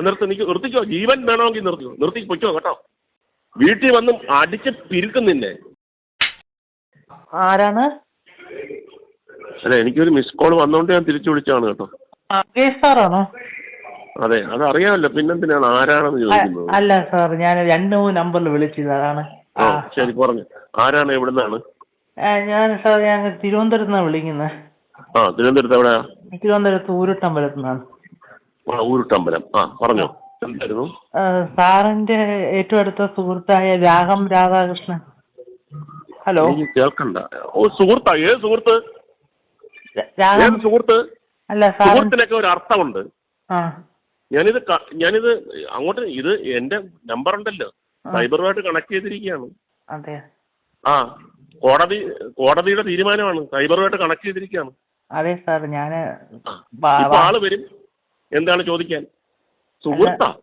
നിർത്തി നിക്ക് നിർത്തിക്കോ. ജീവൻ വേണമെങ്കിൽ നിർത്തിക്കോ. നിർത്തി പൊയ്ക്കോ കേട്ടോ. വീട്ടിൽ വന്ന് അടിച്ച് പിരിക്കും നിന്നെ ആരാണ്? അല്ല എനിക്കൊരു മിസ് കോൾ വന്നോണ്ട് ഞാൻ തിരിച്ചു വിളിച്ചാണ് കേട്ടോ. സാറാണോ അതെ അത് അറിയാമല്ലോ പിന്നെന്തിനാണ് ആരാണെന്ന് ചോദിക്കുന്നത്. അല്ല സാർ ഞാൻ രണ്ട് മൂന്ന് നമ്പറിൽ വിളിച്ചത് അതാണ് ആ. ശരി പറഞ്ഞു. ആരാണ് എവിടുന്നാണ്? ഞാൻ സാർ ഞാൻ തിരുവനന്തപുരത്ത് നിന്നാണ് വിളിക്കുന്നത്. ആ തിരുവനന്തപുരത്ത് എവിടെയാ? തിരുവനന്തപുരത്ത് ഊരുട്ടമ്പലത്ത് നിന്നാണ്. ആ ഊരുട്ടമ്പലം ആ പറഞ്ഞോ. എന്തായിരുന്നു? സാറിന്റെ ഏറ്റവും അടുത്ത സുഹൃത്തായ രാഗം രാധാകൃഷ്ണൻ. ഹലോ. കേൾക്കണ്ട. ഓ സുഹൃത്താ ഏത് സുഹൃത്ത്? ഏത് സുഹൃത്ത്? അല്ല സുഹൃത്തിനൊക്കെ ഒരു അർത്ഥമുണ്ട്. ഞാനിത് ഞാനിത് അങ്ങോട്ട് ഇത് എന്റെ നമ്പർ ഉണ്ടല്ലോ. സൈബറുമായിട്ട് കണക്ട് ചെയ്തിരിക്കുകയാണ്. അതെ ആ കോടതി കോടതിയുടെ തീരുമാനമാണ്. സൈബറുമായിട്ട് കണക്ട് ചെയ്തിരിക്കുകയാണ്. അതെ സാർ ഞാൻ ആൾ വരും. എന്താണ് ചോദിക്കാൻ? സുഹൃത്താ.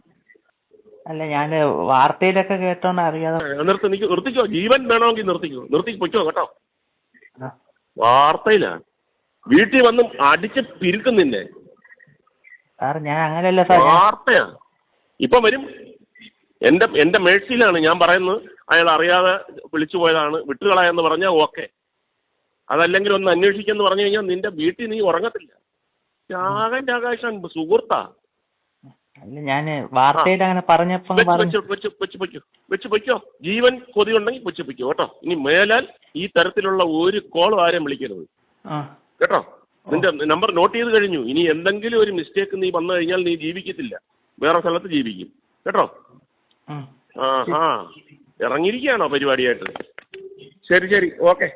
അല്ല ഞാൻ വാർത്തയിലൊക്കെ കേട്ടോണ്ട് അറിയാതെ നിർത്തി നിക്ക് നിർത്തിക്കോ. ജീവൻ വേണമെങ്കിൽ നിർത്തിക്കോ. നിർത്തി പൊയ്ക്കോ കേട്ടോ. വാർത്തയിലാണ് വീട്ടിൽ വന്നും അടിച്ച് പിരിക്കും നിന്നെ. സാർ ഞാൻ അങ്ങനെയല്ല സാർ. വാർത്തയാണ് വാർത്തയാ. ഇപ്പൊ വരും. എന്റെ എന്റെ മേഴ്സിയിലാണ് ഞാൻ പറയുന്നത്. അയാൾ അറിയാതെ വിളിച്ചു പോയതാണ്. വിട്ടുകളയെന്ന് പറഞ്ഞാൽ ഓക്കെ. അതല്ലെങ്കിൽ ഒന്ന് അന്വേഷിക്കെന്ന് പറഞ്ഞു കഴിഞ്ഞാൽ നിന്റെ വീട്ടിൽ നീ ഉറങ്ങത്തില്ല. ത്യാഗന്റെ ആകാശം സുഹൃത്താ. അല്ല ഞാൻ വാർത്തയിൽ അങ്ങനെ പറഞ്ഞപ്പോ വെച്ച് പൊയ്ക്കോ ജീവൻ കൊതി ഉണ്ടെങ്കിൽ വെച്ച് പൊയ്ക്കോ കേട്ടോ. ഇനി മേലാൽ ഈ തരത്തിലുള്ള ഒരു കോൾ ആരെയും വിളിക്കരുത്. കേട്ടോ? നിന്റെ നമ്പർ നോട്ട് ചെയ്ത് കഴിഞ്ഞു. ഇനി എന്തെങ്കിലും ഒരു മിസ്റ്റേക്ക് നീ വന്നു കഴിഞ്ഞാൽ നീ ജീവിക്കത്തില്ല. വേറെ സ്ഥലത്ത് ജീവിക്കും. കേട്ടോ? ആ. ആ ഇറങ്ങിയിരിക്കുകയാണോ പരിപാടിയായിട്ട്? ശരി ശരി. ഓക്കെ.